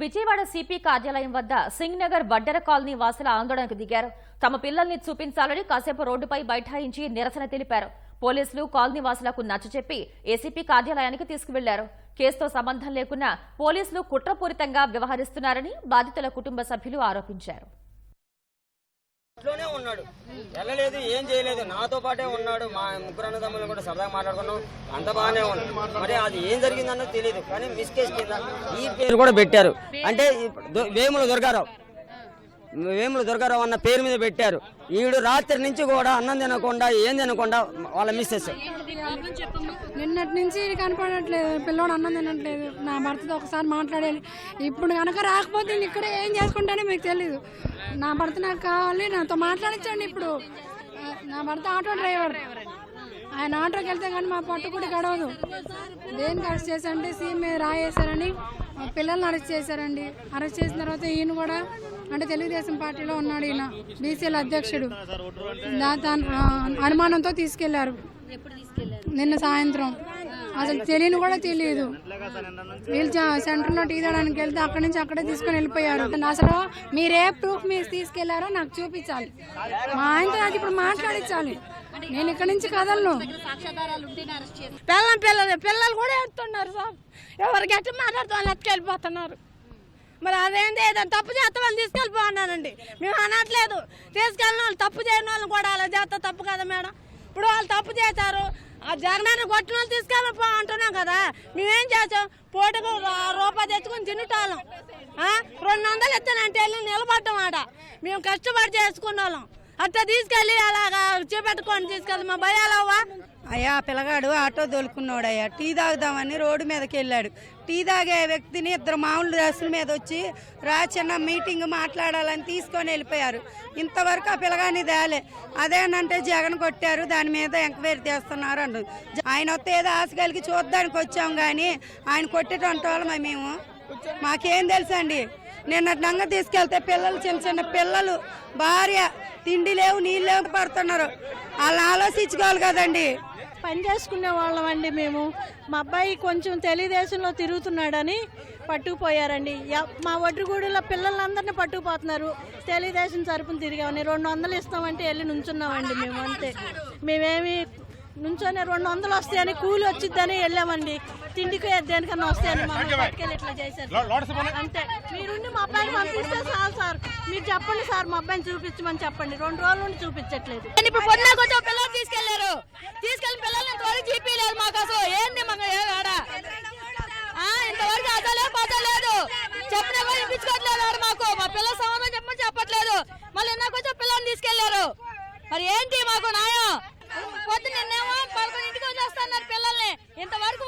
Vijayawada CP కార్యాలయం వద్ద సింగ్నగర్ వడ్డెర colony వాసుల ఆందోళనకు దిగారు. తమ పిల్లల్ని చూపించాలని కాసేపు రోడ్డుపై బైఠాయించి నిరసన తెలిపారు. పోలీసులు కాలనీ వాసులకు నచ్చచెప్పి ఏసీపీ కార్యాలయానికి తీసుకువెళ్ళారు. కేసుతో సంబంధం లేకున్నా పోలీసులు కుట్రపూరితంగా వ్యవహరిస్తున్నారని బాధితుల కుటుంబ సభ్యులు ఆరోపించారు. ఇంట్లోనే ఉన్నాడు. వెళ్ళలేదు ఏం చేయలేదు. నాతో పాటే ఉన్నాడు. మా ముగ్గురు అన్నదమ్ములు కూడా సరదాగా మాట్లాడుకున్నాం. అంత బాగానే ఉంది. మరి అది ఏం జరిగిందన్నది తెలియదు కానీ మిస్కేస్ కింద ఈ పేరు కూడా పెట్టారు. అంటే ఇప్పుడు వేముల దుర్గారావు. వేముల దుర్గారావు అన్న పేరు మీద పెట్టారు. ఈడు రాత్రి నుంచి కూడా అన్నం తినకుండా ఏం తినకుండా వాళ్ళ మిస్సెస్ నిన్నటి నుంచి కనపడట్లేదు. పిల్లోడు అన్నం తినట్లేదు. నా భర్తతో ఒకసారి మాట్లాడాలి ఇప్పుడు కనుక రాకపోతే ఇక్కడ ఏం చేసుకుంటానో మీకు తెలీదు. నా భర్త నాకు కావాలి నాతో మాట్లాడించండి ఇప్పుడు. నా భర్త ఆటో డ్రైవర్. ఆయన ఆటోకి వెళ్తే కానీ మా పట్టు కూడా గడవదు. దేనికి అరెస్ట్ చేశారంటే సీఎం మీద రాయేశారని పిల్లల్ని అరెస్ట్ చేశారండి. అరెస్ట్ చేసిన తర్వాత ఈయన కూడా అంటే తెలుగుదేశం పార్టీలో ఉన్నాడు ఈయన బీసీల అధ్యక్షుడు. దాని అనుమానంతో తీసుకెళ్ళారు. నిన్న సాయంత్రం. అసలు తెలియని కూడా తెలియదు. వీళ్ళు సెంటర్లో టీ తాగడానికి వెళ్తే అక్కడి నుంచి అక్కడే తీసుకొని వెళ్ళిపోయారు. అసలు మీరే ప్రూఫ్ మీరు తీసుకెళ్ళారో నాకు చూపించాలి. మా ఆయనతో నాకు ఇప్పుడు మాట్లాడించాలి. నేను ఇక్కడి నుంచి కదలను. పిల్లలు పిల్లలు పిల్లలు కూడా ఎత్తున్నారు సార్. ఎవరికి ఎట్లా మాట్లాడుతూ వాళ్ళు ఎత్తుకెళ్ళిపోతున్నారు మరి అదేంటి ఏదైనా తప్పు చేస్తే వాళ్ళు తీసుకెళ్ళిపోన్నానండి మేము అనట్లేదు. తీసుకెళ్ళిన వాళ్ళు తప్పు చేయని వాళ్ళు కూడా అలా చేస్తే తప్పు కదా మేడం? ఇప్పుడు వాళ్ళు తప్పు చేశారు. ఆ జగనాన్ని కొట్టిన వాళ్ళు తీసుకెళ్ళిపో అంటున్నాం కదా. మేమేం చేసాం? పూటకు రూపాయి తెచ్చుకొని తినటాలం రెండు వందలు ఎత్తానంటే వెళ్ళి నిలబడ్డం ఆడ. మేము కష్టపడి చేసుకున్న వాళ్ళం అట్లా తీసుకెళ్ళి అలాగా చూపెట్టుకొని తీసుకెళ్ళి మా భయాలవ్వా? అయ్యా పిల్లగాడు ఆటో దొలుకున్నాడయ్యా. టీ తాగుదామని రోడ్డు మీదకి వెళ్ళాడు. టీ తాగే వ్యక్తిని ఇద్దరు మామూలు డ్రెస్సుల మీద వచ్చి రా చిన్న మీటింగ్ మాట్లాడాలని తీసుకొని వెళ్ళిపోయారు. ఇంతవరకు ఆ పిల్లగాని తేలే. అదేనంటే జగన్ కొట్టారు దాని మీద ఎంక్వైరీ చేస్తున్నారు అంటుంది ఆయన వస్తే ఏదో ఆశ కలిగి చూద్దానికి వచ్చాం కానీ ఆయన కొట్టేటంటే వాళ్ళమే మేము? మాకేం తెలుసండి? నిన్న నంగ తీసుకెళ్తే పిల్లలు చిన్న చిన్న పిల్లలు భార్య తిండి లేవు నీళ్ళు లేవు పడుతున్నారు. వాళ్ళని ఆలోచించుకోవాలి కదండి. పని చేసుకునే వాళ్ళం అండి మేము. మా అబ్బాయి కొంచెం తెలియదేశంలో తిరుగుతున్నాడని పట్టుకుపోయారండి. ఎ- మా ఒడ్డుగూడులో పిల్లలందరినీ పట్టుకుపోతున్నారు. తెలుగుదేశం తరపున తిరిగామని రెండు వందలు ఇస్తామంటే వెళ్ళి నుంచున్నామండి మేము అంతే. మేమేమి నుంచొని రెండు వందలు వస్తాయని కూలి వచ్చిద్దని వెళ్ళామండి. తిండికి దేనికన్నా వస్తాయని మమ్మల్ని పట్టుకెళ్ళి ఇట్లా చేశారు. అంతే. మీరుండి మా అబ్బాయిని పంపిస్తే చాలు సార్. మీరు చెప్పండి సార్ మా అబ్బాయిని చూపించమని చెప్పండి. రెండు రోజుల నుండి చూపించట్లేదు. ఇప్పుడు పొద్దున కొంచెం పిల్లలు తీసుకెళ్ళారు. తీసుకెళ్ళి పిల్లల్ని ఇంతవరకు జీపీలేదు మాకు ఏంది ఆడ? ఇంతవరకు పదలేదు చెప్పినా కూడా ఇప్పించుకోవట్లేదు మాకు. మా పిల్లల సంబంధం చెప్పమని చెప్పట్లేదు మళ్ళీ నాకు వచ్చి పిల్లల్ని తీసుకెళ్ళారు మరి ఏంటి